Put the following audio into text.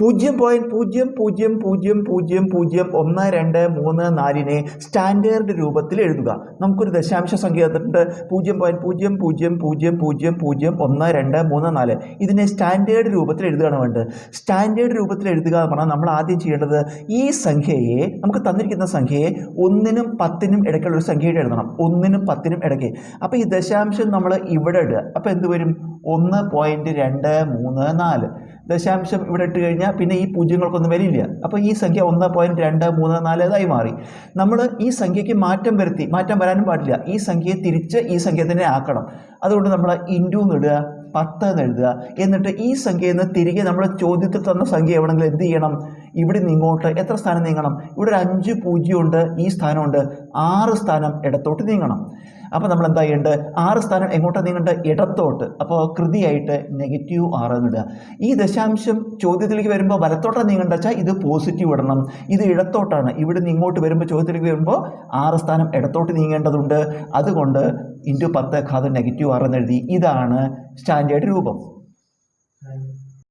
പൂജ്യം പോയിന്റ് പൂജ്യം പൂജ്യം പൂജ്യം പൂജ്യം പൂജ്യം ഒന്ന് രണ്ട് മൂന്ന് നാലിനെ സ്റ്റാൻഡേർഡ് രൂപത്തിൽ എഴുതുക. നമുക്കൊരു ദശാംശ സംഖ്യ തന്നിട്ടുണ്ട്. പൂജ്യം പോയിന്റ് പൂജ്യം പൂജ്യം പൂജ്യം പൂജ്യം പൂജ്യം ഒന്ന് രണ്ട് മൂന്ന് നാല്. ഇതിനെ സ്റ്റാൻഡേർഡ് രൂപത്തിൽ എഴുതുകയാണ് വേണ്ടത്. സ്റ്റാൻഡേർഡ് രൂപത്തിൽ എഴുതുക എന്ന് പറഞ്ഞാൽ നമ്മൾ ആദ്യം ചെയ്യേണ്ടത് ഈ സംഖ്യയെ നമുക്ക് തന്നിരിക്കുന്ന സംഖ്യയെ ഒന്നിനും പത്തിനും ഇടയ്ക്കുള്ള ഒരു സംഖ്യയുടെ എഴുതണം. ഒന്നിനും പത്തിനും ഇടയ്ക്ക്. അപ്പോൾ ഈ ദശാംശം നമ്മൾ ഇവിടെ ഇടുക. അപ്പോൾ എന്ത് വരും? ഒന്ന് പോയിന്റ് രണ്ട് മൂന്ന് നാല്. ദശാംശം ഇവിടെ ഇട്ട് കഴിഞ്ഞാൽ പിന്നെ ഈ പൂജ്യങ്ങൾക്കൊന്നും വരില്ല അപ്പോൾ ഈ സംഖ്യ ഒന്ന് പോയിന്റ് രണ്ട് മൂന്ന് നാല് ഇതായി മാറി. നമ്മൾ ഈ സംഖ്യയ്ക്ക് മാറ്റം വരുത്തി മാറ്റം വരാനും പാടില്ല. ഈ സംഖ്യയെ തിരിച്ച് ഈ സംഖ്യ തന്നെ ആക്കണം. അതുകൊണ്ട് നമ്മൾ ഇന്റു എന്നിടുക പത്ത് എന്ന് എഴുതുക. എന്നിട്ട് ഈ സംഖ്യയിൽ നിന്ന് തിരികെ നമ്മൾ ചോദ്യത്തിൽ തന്ന സംഖ്യ എവിടെങ്കിലും എന്ത് ചെയ്യണം? ഇവിടെ നിന്ന് ഇങ്ങോട്ട് എത്ര സ്ഥാനം നീങ്ങണം? ഇവിടെ ഒരു അഞ്ച് പൂജ്യം ഉണ്ട് ഈ സ്ഥാനമുണ്ട്. ആറ് സ്ഥാനം ഇടത്തോട്ട് നീങ്ങണം. അപ്പോൾ നമ്മൾ എന്താ ചെയ്യേണ്ടത്? ആറ് സ്ഥാനം എങ്ങോട്ടാണ് നീങ്ങേണ്ടത്? ഇടത്തോട്ട്. അപ്പോൾ കൃതിയായിട്ട് നെഗറ്റീവ് ആറ് എന്നിടുക ഈ ദശാംശം ചോദ്യത്തിലേക്ക് വരുമ്പോൾ വലത്തോട്ടാണ് നീങ്ങേണ്ടത് വെച്ചാൽ ഇത് പോസിറ്റീവ് ഇടണം. ഇത് ഇടത്തോട്ടാണ്. ഇവിടെ നിന്ന് ഇങ്ങോട്ട് വരുമ്പോൾ ചോദ്യത്തിലേക്ക് വരുമ്പോൾ ആറ് സ്ഥാനം ഇടത്തോട്ട് നീങ്ങേണ്ടതുണ്ട്. അതുകൊണ്ട് ഇന്റു പത്ത് ഖാദ് നെഗറ്റീവ് ആറ് എന്ന് എഴുതി. ഇതാണ് സ്റ്റാൻഡേർഡ് രൂപം.